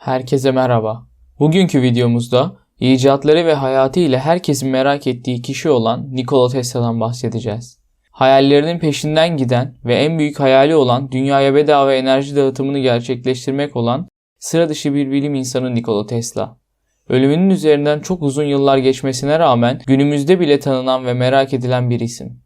Herkese merhaba. Bugünkü videomuzda icatları ve hayatı ile herkesin merak ettiği kişi olan Nikola Tesla'dan bahsedeceğiz. Hayallerinin peşinden giden ve en büyük hayali olan dünyaya bedava enerji dağıtımını gerçekleştirmek olan sıra dışı bir bilim insanı Nikola Tesla. Ölümünün üzerinden çok uzun yıllar geçmesine rağmen günümüzde bile tanınan ve merak edilen bir isim.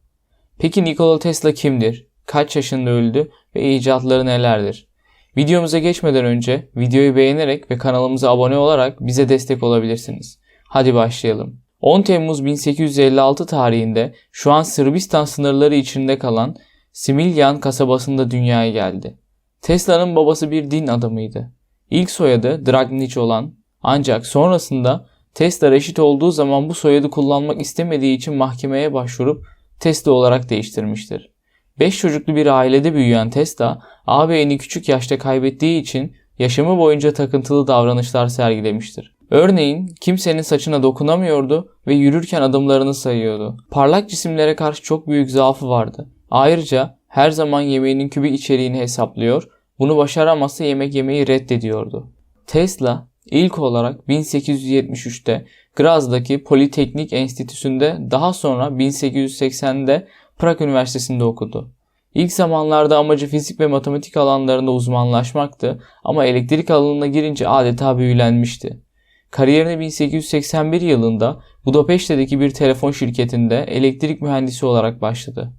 Peki Nikola Tesla kimdir? Kaç yaşında öldü ve icatları nelerdir? Videomuza geçmeden önce videoyu beğenerek ve kanalımıza abone olarak bize destek olabilirsiniz. Hadi başlayalım. 10 Temmuz 1856 tarihinde şu an Sırbistan sınırları içinde kalan Smiljan kasabasında dünyaya geldi. Tesla'nın babası bir din adamıydı. İlk soyadı Dragnic olan ancak sonrasında Tesla reşit olduğu zaman bu soyadı kullanmak istemediği için mahkemeye başvurup Tesla olarak değiştirmiştir. 5 çocuklu bir ailede büyüyen Tesla, ağabeyini küçük yaşta kaybettiği için yaşamı boyunca takıntılı davranışlar sergilemiştir. Örneğin kimsenin saçına dokunamıyordu ve yürürken adımlarını sayıyordu. Parlak cisimlere karşı çok büyük zaafı vardı. Ayrıca her zaman yemeğinin kübik içeriğini hesaplıyor, bunu başaramazsa yemek yemeyi reddediyordu. Tesla ilk olarak 1873'te Graz'daki Politeknik Enstitüsü'nde daha sonra 1880'de Prag Üniversitesi'nde okudu. İlk zamanlarda amacı fizik ve matematik alanlarında uzmanlaşmaktı ama elektrik alanına girince adeta büyülenmişti. Kariyerine 1881 yılında Budapeşte'deki bir telefon şirketinde elektrik mühendisi olarak başladı.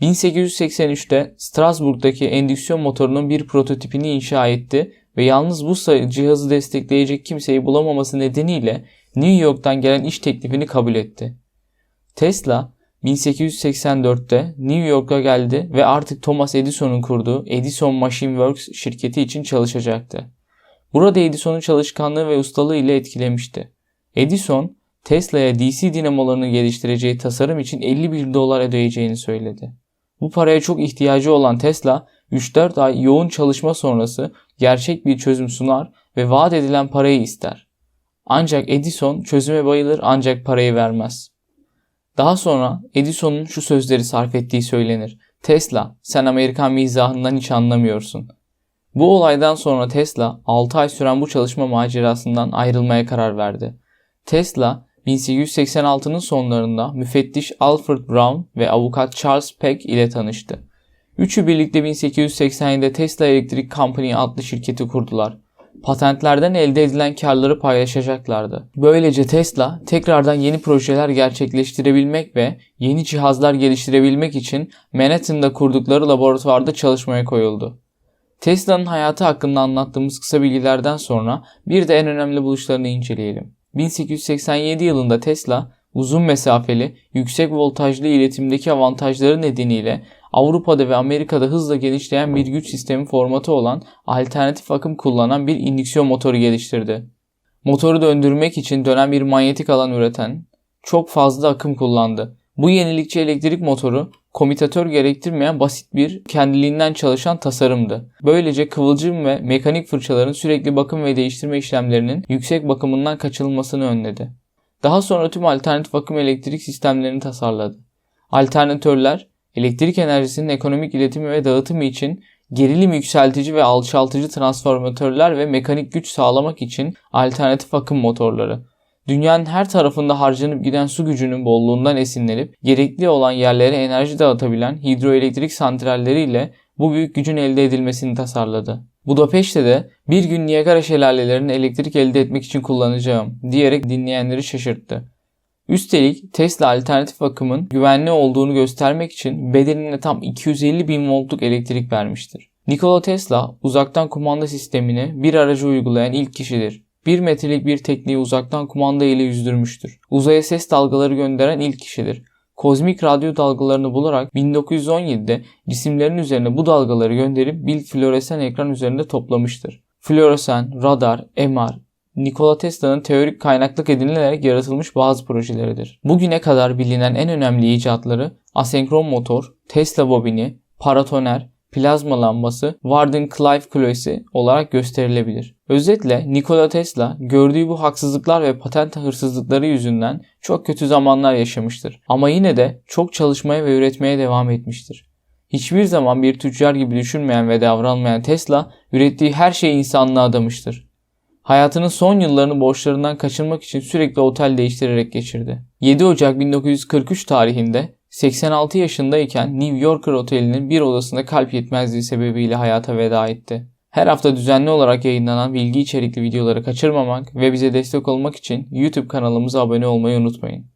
1883'te Strasbourg'daki endüksiyon motorunun bir prototipini inşa etti ve yalnız bu cihazı destekleyecek kimseyi bulamaması nedeniyle New York'tan gelen iş teklifini kabul etti. Tesla 1884'te New York'a geldi ve artık Thomas Edison'un kurduğu Edison Machine Works şirketi için çalışacaktı. Burada Edison'un çalışkanlığı ve ustalığı ile etkilemişti. Edison, Tesla'ya DC dinamolarını geliştireceği tasarım için 50 bin dolar ödeyeceğini söyledi. Bu paraya çok ihtiyacı olan Tesla, 3-4 ay yoğun çalışma sonrası gerçek bir çözüm sunar ve vaat edilen parayı ister. Ancak Edison çözüme bayılır ancak parayı vermez. Daha sonra Edison'un şu sözleri sarf ettiği söylenir. Tesla, sen Amerikan mizahından hiç anlamıyorsun. Bu olaydan sonra Tesla 6 ay süren bu çalışma macerasından ayrılmaya karar verdi. Tesla 1886'nın sonlarında müfettiş Alfred Brown ve avukat Charles Peck ile tanıştı. Üçü birlikte 1887'de Tesla Electric Company adlı şirketi kurdular patentlerden elde edilen karları paylaşacaklardı. Böylece Tesla tekrardan yeni projeler gerçekleştirebilmek ve yeni cihazlar geliştirebilmek için Manhattan'da kurdukları laboratuvarda çalışmaya koyuldu. Tesla'nın hayatı hakkında anlattığımız kısa bilgilerden sonra bir de en önemli buluşlarını inceleyelim. 1887 yılında Tesla uzun mesafeli, yüksek voltajlı iletimdeki avantajları nedeniyle Avrupa'da ve Amerika'da hızla genişleyen bir güç sistemi formatı olan alternatif akım kullanan bir indüksiyon motoru geliştirdi. Motoru döndürmek için dönen bir manyetik alan üreten çok fazla akım kullandı. Bu yenilikçi elektrik motoru komitatör gerektirmeyen basit bir kendiliğinden çalışan tasarımdı. Böylece kıvılcım ve mekanik fırçaların sürekli bakım ve değiştirme işlemlerinin yüksek bakımından kaçınılmasını önledi. Daha sonra tüm alternatif akım elektrik sistemlerini tasarladı. Alternatörler elektrik enerjisinin ekonomik iletimi ve dağıtımı için gerilim yükseltici ve alçaltıcı transformatörler ve mekanik güç sağlamak için alternatif akım motorları. Dünyanın her tarafında harcanıp giden su gücünün bolluğundan esinlenip gerekli olan yerlere enerji dağıtabilen hidroelektrik santralleriyle bu büyük gücün elde edilmesini tasarladı. Budapeşte bir gün Niagara şelalelerini elektrik elde etmek için kullanacağım diyerek dinleyenleri şaşırttı. Üstelik Tesla alternatif akımın güvenli olduğunu göstermek için bedenine tam 250 bin voltluk elektrik vermiştir. Nikola Tesla uzaktan kumanda sistemini bir araca uygulayan ilk kişidir. 1 metrelik bir tekneyi uzaktan kumanda ile yüzdürmüştür. Uzaya ses dalgaları gönderen ilk kişidir. Kozmik radyo dalgalarını bularak 1917'de cisimlerin üzerine bu dalgaları gönderip bir floresan ekran üzerinde toplamıştır. Floresan, radar, MR, Nikola Tesla'nın teorik kaynaklık edinilerek yaratılmış bazı projeleridir. Bugüne kadar bilinen en önemli icatları asenkron motor, Tesla bobini, paratoner, plazma lambası, Warden-Clive kulesi olarak gösterilebilir. Özetle Nikola Tesla gördüğü bu haksızlıklar ve patent hırsızlıkları yüzünden çok kötü zamanlar yaşamıştır. Ama yine de çok çalışmaya ve üretmeye devam etmiştir. Hiçbir zaman bir tüccar gibi düşünmeyen ve davranmayan Tesla, ürettiği her şeyi insanlığa adamıştır. Hayatının son yıllarını borçlarından kaçınmak için sürekli otel değiştirerek geçirdi. 7 Ocak 1943 tarihinde 86 yaşındayken New Yorker Oteli'nin bir odasında kalp yetmezliği sebebiyle hayata veda etti. Her hafta düzenli olarak yayınlanan bilgi içerikli videoları kaçırmamak ve bize destek olmak için YouTube kanalımıza abone olmayı unutmayın.